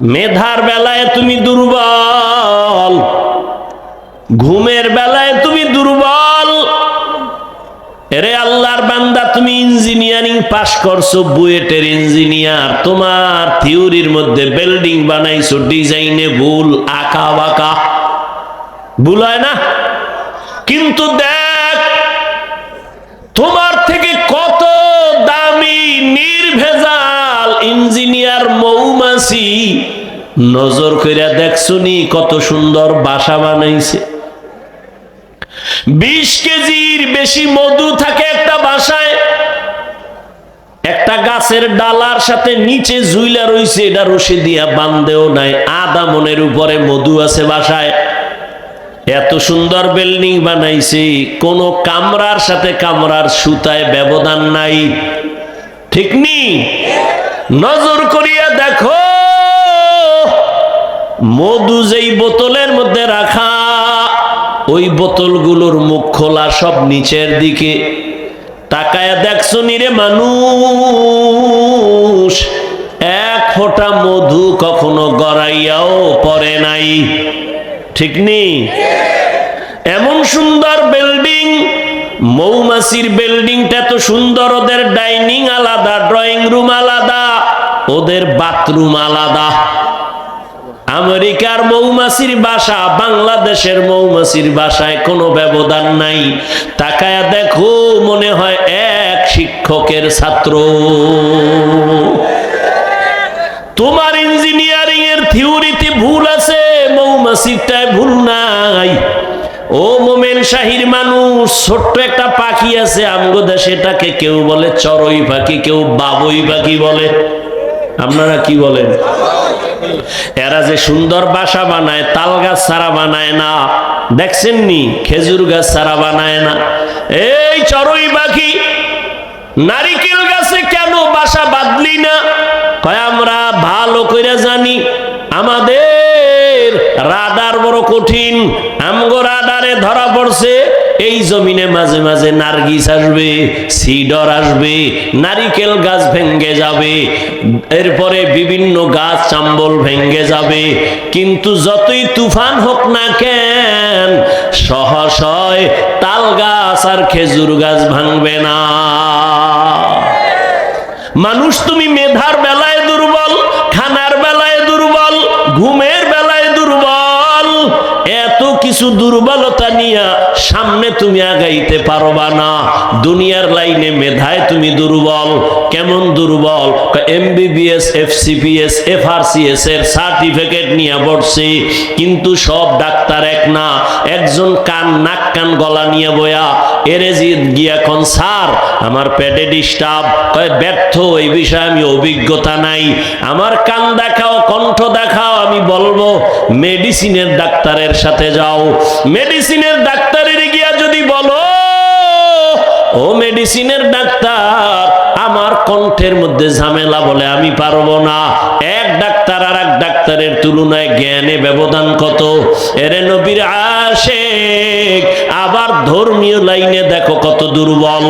মেধার বেলায় তুমি দুর্বল, ঘুমের বেলায় তুমি দুর্বল। এরে আল্লাহর বান্দা, তুমি ইঞ্জিনিয়ারিং পাশ করছ, বুয়েটের ইঞ্জিনিয়ার। তোমার থিওরির মধ্যে বিল্ডিং বানাইছো, ডিজাইনে ভুল, আঁকা বাঁকা। ভুল হয় না? কিন্তু দেখ, তোমার থেকে কত দামি, নির্ভেজাল ইঞ্জিনিয়ার মৌমাছি, নজর কইরা দেখছনি কত সুন্দর বাসা বানাইছে। বিশ কেজির বেশি মধু থাকে একটা বাসায়, একটা গাছের ডালার সাথে নিচে জুইলা রইছে, এটা রশি দিয়া বান্ধেও নাই আধা মনের উপরে মধু আছে বাসায়। এত সুন্দর বিল্ডিং বানাইছে, কোন কামরার সাথে কামরার সুতায় ব্যবধান নাই। ঠিক নি? নজর করিয়া দেখো, মধু যেই বোতলের মধ্যে রাখা, ওই বোতলগুলোর মুখ খোলা সব নিচের দিকে। তাকায়া দেখছ নিরে মানুষ, এক ফোঁটা মধু কখনো গড়াইয়াও পড়ে নাই। ঠিক নেই এমন সুন্দর বিল্ডিং মৌমাছির বিল্ডিংটা এত সুন্দর, ওদের ডাইনিং আলাদা, ড্রয়িং রুম আলাদা, ওদের বাথরুম আলাদা। আমেরিকার মৌমাছির বাসা, বাংলাদেশের মৌমাছির বাসায় কোনো ব্যবধান নাই। তাকায়া দেখো, মনে হয় এক শিক্ষকের ছাত্র। তোমার ইঞ্জিনিয়ারিং এর থিওরিতে ভুল আছে মোমেন শাহির মানুষ, ছোট্ট একটা পাখি আছে, আমগো দেশে এটাকে কেউ বলে চড়ই পাখি, কেউ বাবুই পাখি বলে। আপনারা কি বলেন? এরা যে সুন্দর বাসা বানায়, তাল গাছ ছাড়া বানায় না। দেখছেন নি? খেজুর গাছ ছাড়া বানায় না। এই চড়ই পাখি, নারিকেল গাছে কেন বাসা বাঁধলি না? কয়, আমরা ভালো করে জানি, আমাদের রাডার বড় কঠিন। আমগো রাডারে ধরা পড়ছে, এই জমিনে মাঝে মাঝে নার্গিস আসবে, সিডর আসবে, নারিকেল গাছ ভেঙ্গে যাবে, এরপরে বিভিন্ন গাছ চাম্বল ভেঙ্গে যাবে। কিন্তু যতই তুফান হোক না কেন, সহসয় তাল গাছ আর খেজুর গাছ ভাঙবে না। মানুষ তুমি মেধার বেলায় দুর্বলতা নিয়ে সামনে তুমি আগাইতে পারবা না। দুনিয়ার লাইনে মেধায় তুমি দুর্বল। কেমন দুর্বল? এমবিবিএস এফসিপিএস এফআরসিএস এর সার্টিফিকেট নিয়ে পড়ছে। কিন্তু সব ডাক্তার এক না। একজন কান, নাক কান গলা নিয়ে বয়া এরেজিৎ গিয়া কোন স্যার, আমার পেটে ডিস্টার্ব। কয়, ব্যর্থ, এই বিষয়ে আমি অভিজ্ঞতা নাই। আমার কান দেখাও কণ্ঠ দেখাও, আমি বলব মেডিসিনের ডাক্তারের সাথে যাও। মেডিসিনের ডাক্তারের গিয়া যদি বলো, ও মেডিসিনের ডাক্তার, আমার কণ্ঠের মধ্যে ঝামেলা বলে আমি পারব না। এক ডাক্তার ডাক্তারের তুলনায় জ্ঞানে ব্যবধান কত? এরে নবীর আশেক, আবার ধর্মীয় লাইনে দেখো কত দুর্বল।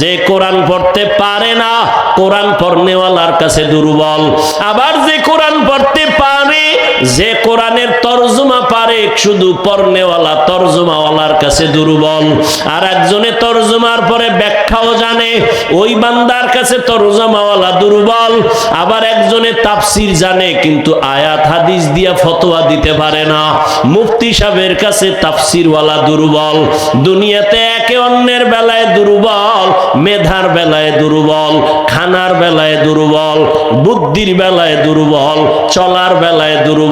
যে কোরআন পড়তে পারে না, কোরআন পড়নেওয়ালার কাছে দুর্বল। আবার যে কোরআন পড়তে পারে যে কোরআনের তর্জমা পারে, শুধু পর্নেওয়ালা তর্জমাওয়ালার কাছে দুর্বল। আর একজনে তর্জমার পরে ব্যাখ্যাও জানে, ওই বান্দার কাছে তর্জমাওয়ালা দুর্বল। আবার একজনে তাফসির জানে, কিন্তু আয়াত, হাদিস দিয়া ফতোয়া দিতে পারে না। মুফতি সাহেবের কাছে তাফসিরওয়ালা দুর্বল। দুনিয়াতে একে অন্যের বেলায় দুর্বল, মেধার বেলায় দুর্বল, খানার বেলায় দুর্বল, বুদ্ধির বেলায় দুর্বল, চলার বেলায় দুর্বল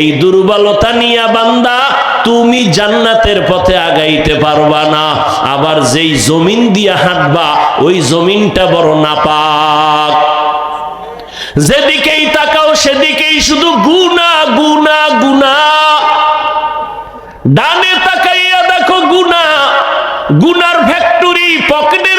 এই দুর্বলতা নিয়ে বান্দা, তুমি জান্নাতের পথে আগাইতে পারবা না। আবার যেই জমিন দিয়া হাঁটবা, ওই জমিনটা বড় নাপাক। যেদিকেই তাকাও, সেদিকেই শুধু গুনা গুনা গুনা ডানে তাকাইয়া দেখো গুনা গুনার ফ্যাক্টরি পকেটের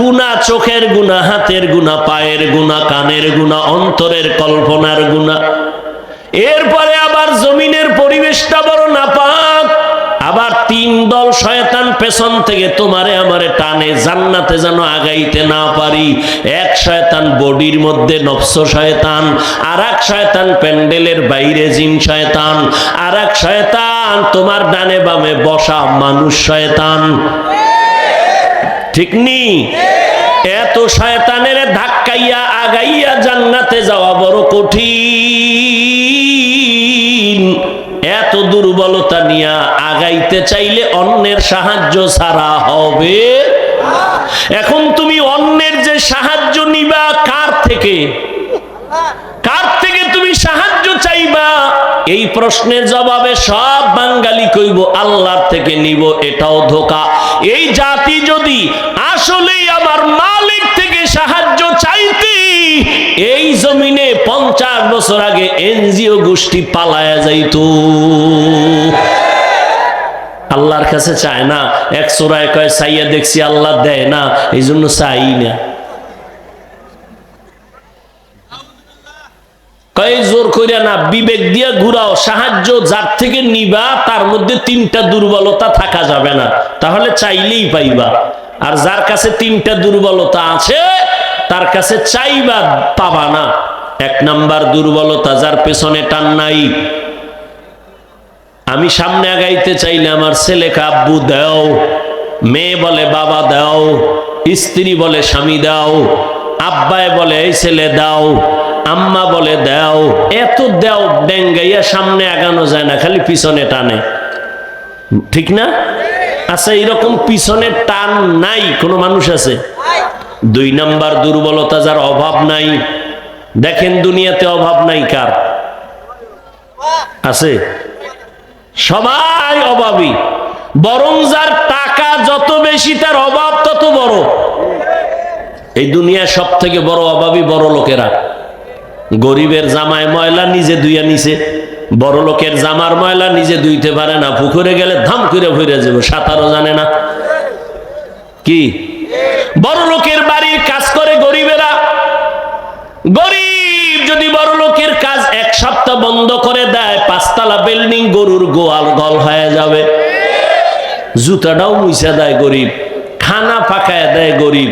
গুণা চোখের গুণা, হাতের গুণা, পায়ের গুণা, কানের গুণা, অন্তরের কল্পনার গুণা। এরপরে আবার জমিনের পরিবেশটা বড় নাপাক। আবার তিন দল শয়তান পেছন থেকে তোমারে আমারে টানে, জান্নাতে যেন আগাইতে না পারি। এক শয়তান বডির মধ্যে নফস শয়তান আর এক শয়তান প্যান্ডেলের বাইরে জিন শয়তান আর এক শয়তান তোমার ডানে বামে বসা মানুষ শয়তান। ঠিক নি? এত শয়তানের ধাক্কাইয়া আগাইয়া জান্নাতে যাওয়া বড় কঠিন। এত দুর্বলতা নিয়া আগাইতে চাইলে অন্যের সাহায্য ছাড়া হবে। এখন তুমি অন্যের যে সাহায্য নিবা, কার থেকে? এই প্রশ্নের জবাবে সব বাঙালি কইব, আল্লাহর থেকে নিব, এটাও ধোকা। এই জাতি যদি আসলেই আমার মালিক থেকে সাহায্য চাইতে, এই জমিনে পঞ্চাশ বছর আগে এনজিও গোষ্ঠী পালায়া যাইতো। আল্লাহর কাছে চায় না, এক চোরায় কয় চাইয়া দেখছি আল্লাহ দেয় না এই জন্য চাই না কয় জোর কইরা না, বিবেক দিয়া ঘুরাও, সাহায্য যার থেকে নিবা, তার মধ্যে তিনটা দুর্বলতা থাকা যাবে না। তাহলে চাইলেই পাইবা। আর যার কাছে তিনটা দুর্বলতা আছে, তার কাছে চাইবা পাবা না। এক নাম্বার দুর্বলতা যার পেছনে টান নাই। আমি সামনে আগাইতে চাইলে আমার ছেলেকে আব্বু দাও, মেয়ে বলে বাবা দাও, স্ত্রী বলে স্বামী দাও আব্বায় বলে, এই ছেলে, দাও। আম্মা বলে, দাও। এত দাও ডেঙ্গাইয়া সামনে আগানো যায় না, খালি পিছনে টানে। ঠিক না? আচ্ছা এরকম পিছনে টান নাই, কোনো মানুষ আছে? দুই নাম্বার দুর্বলতা যার অভাব নাই। দেখেন দুনিয়াতে অভাব নাই কার? আছে? সবাই অভাবী। বরং যার টাকা যত বেশি, তার অভাব তত বড়। এই দুনিয়ার সব থেকে বড় অভাবী বড় লোকেরা। গরিবের জামায় ময়লা নিজে ধুইয়া নিছে, বড় লোকের জামার ময়লা নিজে ধুইতে পারে না, পুকুরে গেলে ধাম করে ভরে যাবে, সাঁতারও জানে না। কি? বড় লোকের বাড়ির কাজ করে গরিবেরা। গরিব যদি বড় লোকের কাজ এক সপ্তাহ বন্ধ করে দেয়, পাঁচতলা বিল্ডিং, গরুর গোয়াল গল হয়ে যাবে। জুতাটাও মুইসা দেয় গরিব, খানা পাকায় দেয় গরিব।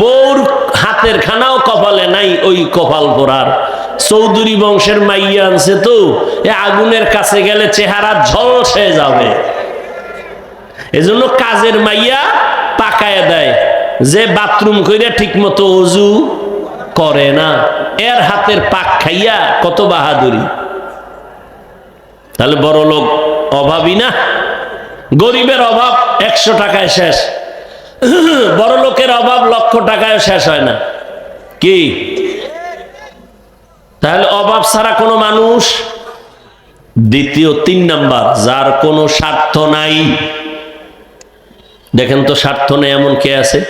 বউর হাতের খানাও কপালে নাই, ওই কপাল পরার চৌধুরী বংশের মাইয়া আনছে তো, এ আগুনের কাছে গেলে চেহারা ঝলসে যাবে। এজন্য কাজের মাইয়া পাকায় দেয়, যে বাথরুম কইরা ঠিক মতো অজু করে না। এর হাতের পাক খাইয়া কত বাহাদুরি। তাহলে বড় লোক অভাবী না? গরিবের অভাব একশো টাকায় শেষ। বড় লোকের অভাব লক্ষ টাকায় শেষ হয় না। কি? তাহলে অভাব ছাড়া কোনো মানুষ? দ্বিতীয়, তিন নাম্বার, যার কোনো স্বার্থ নাই। দেখেন তো স্বার্থ নেই এমন কে আছে?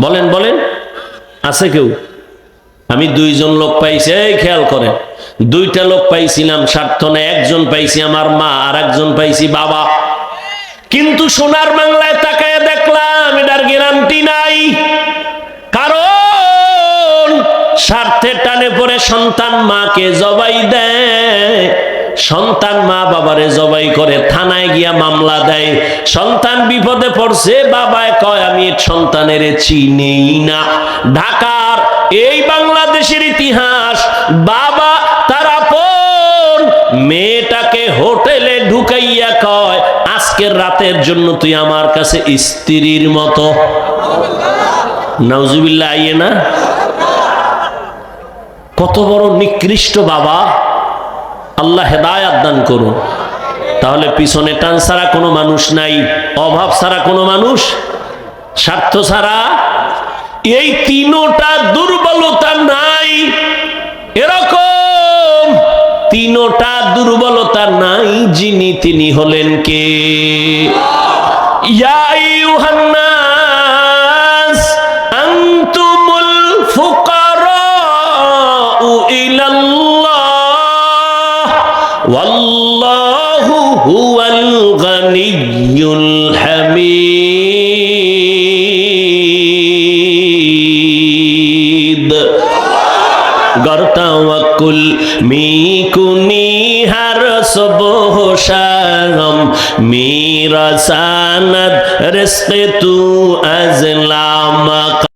বলেন বলেন। আছে কেউ? আমি দুইজন লোক পাইছি, এই খেয়াল করেন। দুইটা লোক পাইছিলাম, স্বার্থ নেই। একজন পাইছি আমার মা আর একজন পাইছি বাবা। কিন্তু সোনার বাংলায় তাকায় দেখলাম, এটার গ্যারান্টি নাই। স্বার্থের টানে পরে সন্তান মাকে জবাই দেয়। সন্তান মা বাবারে জবাই করে, থানায় গিয়া মামলা দেয়। সন্তান বিপদে পড়ছে, বাবায় কয়, আমি সন্তানের চিনেই না। ঢাকার এই বাংলাদেশের ইতিহাস, বাবা তার আপন মেয়েটাকে হোটেলে ঢুকাইয়া কয়, আজকের রাতের জন্য তুই আমার কাছে স্ত্রীর মতো। নাউজুবিল্লাহ, আইয়ে না? কত বড় নিকৃষ্ট বাবা। আল্লাহ হেদায়াত দান করুন। তাহলে পিছনে টান ছাড়া কোনো মানুষ নাই, অভাব ছাড়া কোনো মানুষ, স্বার্থ ছাড়া এই তিনোটা দুর্বলতা নাই। এরকম তিনোটা দুর্বলতা নাই যিনি তিনি হলেন কে? ইয়া মুরিদ গরতাওয়াকুল মিকুনি হার সবহ শাগম মিরাসানাত রিজক তু আজলামা